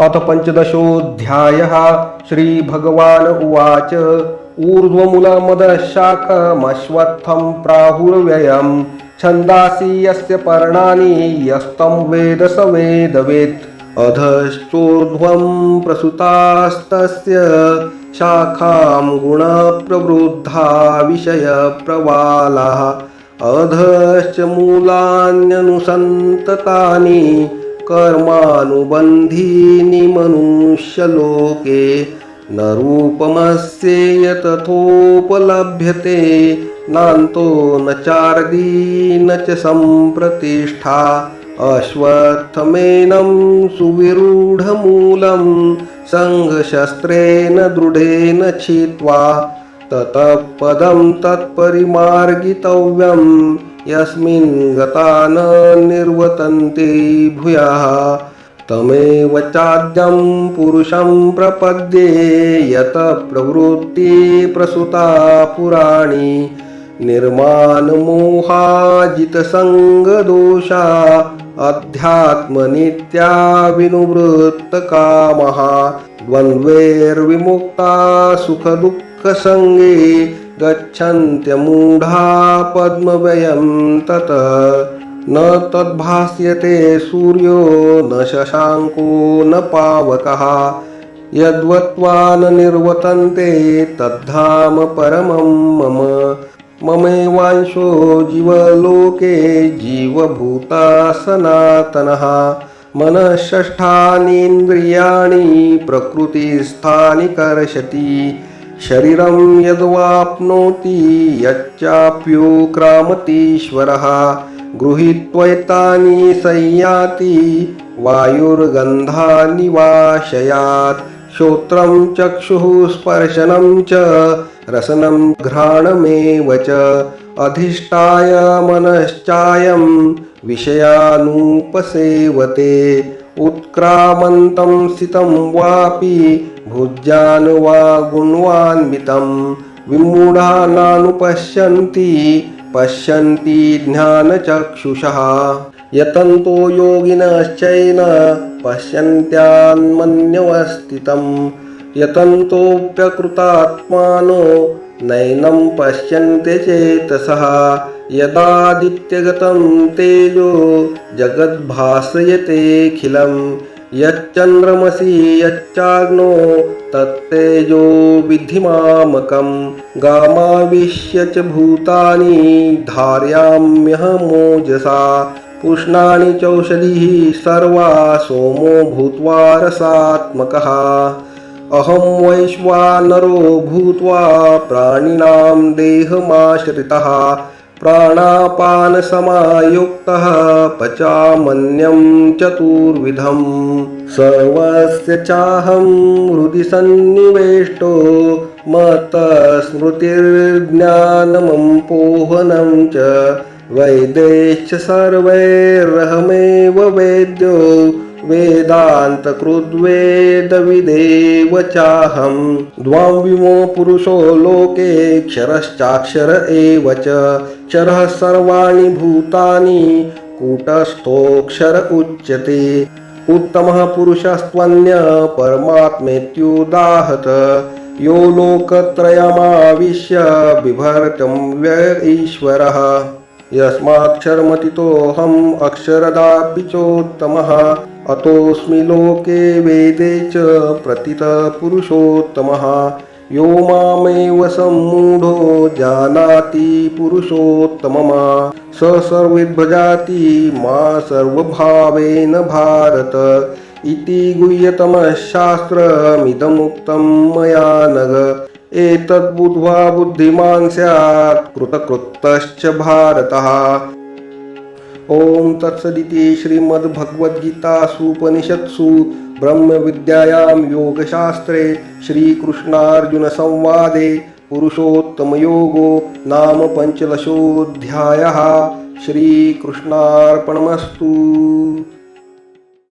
अथ पञ्चदशोऽध्यायः श्रीभगवान् उवाच। ऊर्ध्वमूलमदशाखमश्वत्थं प्राहुर्व्ययं छन्दासि यस्य पर्णानि यस्तं वेद स वेदवेत्। अधश्चोर्ध्वं प्रसुतास्तस्य शाखां गुणप्रवृद्धा विषयप्रवालाः। अधश्च मूलान्यनुसन्ततानि कर्मानुबन्धीनि मनुष्यलोके न रूपमस्येय तथोपलभ्यते नान्तो न चार्दी न च सम्प्रतिष्ठा, अश्वत्थमेनं सुविरूढमूलं, सङ्घशस्त्रेण दृढेन छित्त्वा ततः पदं तत्परिमार्गितव्यं यस्मिन् गता न निर्वतन्ते भूयः। तमेव चाद्यं पुरुषं प्रपद्ये यत प्रवृत्ति प्रसुता पुराणी। निर्माणमोहाजितसङ्गदोषा अध्यात्मनित्या विनुवृत्तकामः। द्वन्द्वैर्विमुक्ता सुखदुःखसङ्गे गच्छन्त्यमूढा पद्मव्ययं ततः। न तद्भास्यते सूर्यो न शशाङ्को न पावकः। यद्वत्वा न निर्वतन्ते तद्धाम परमं मम। ममेवांशो जीवलोके जीवभूता सनातनः। मनःषष्ठानीन्द्रियाणि प्रकृतिस्थानि कर्षति। शरीरं यद्वाप्नोति यच्चाप्युक्रामतीश्वरः गृहीत्वैतानि संयाति वायुर्गन्धानि वाशयात् श्रोत्रं चक्षुः स्पर्शनं च रसनं घ्राणमेव च अधिष्ठाय मनश्चायं विषयानुपसेवते उत्क्रामन्तं स्थितं वापि भुजान् वा गुण्वान्वितं विमूढा नानुपश्यन्ति पश्यन्ति ज्ञानचक्षुषः। यतन्तो योगिनश्चैन पश्यन्त्यान्मन्यवस्थितं यतन्तोऽप्यकृतात्मानो नैनं पश्यन्ते चेतसः। यदादित्यगतं तेजो जगद्भासयतेऽखिलम् यच्चन्द्रमसि यच्चाग्नो तत्तेजो विधिमामकं गामाविश्य च भूतानि धारयाम्यहमोजसा पुष्णानि चौषधिः सर्वा सोमो भूत्वा रसात्मकः। अहं वैश्वानरो भूत्वा प्राणिनां देहमाश्रितः। प्राणापानसमायुक्तः पचामन्यं चतुर्विधं सर्वस्य चाहं हृदि सन्निवेष्टो मतस्मृतिर्ज्ञानमम्पोहनं च वैदेश्च सर्वैरहमेव वेद्यो वेदान्तकृद्वेदविदेव चाहं द्वां विमो पुरुषो लोके क्षरश्चाक्षर एव च। क्षरः सर्वाणि भूतानि कूटस्थोऽक्षर उच्यते। उत्तमः पुरुषस्त्वन्य परमात्मेत्युदाहत। यो लोकत्रयमाविश्य बिभर्तं व्यय ईश्वरः। यस्माक्षरमतितोऽहम् अक्षरदापि चोत्तमः अतोऽस्मि लोके वेदे च प्रतितपुरुषोत्तमः यो मामेव सम्मूढो जानाति पुरुषोत्तममा। स सर्वविद्भजाति मा सर्वभावेन भारत। इति गुह्यतमः शास्त्रमिदमुक्तं मया नग। एतद्बुद्ध्वा बुद्धिमान् स्यात् कृतकृतश्च भारतः। ॐ तत्सदिति श्रीमद्भगवद्गीतासूपनिषत्सु ब्रह्मविद्यायां योगशास्त्रे श्रीकृष्णार्जुनसंवादे पुरुषोत्तमयोगो नाम पञ्चदशोऽध्यायः श्रीकृष्णार्पणमस्तु।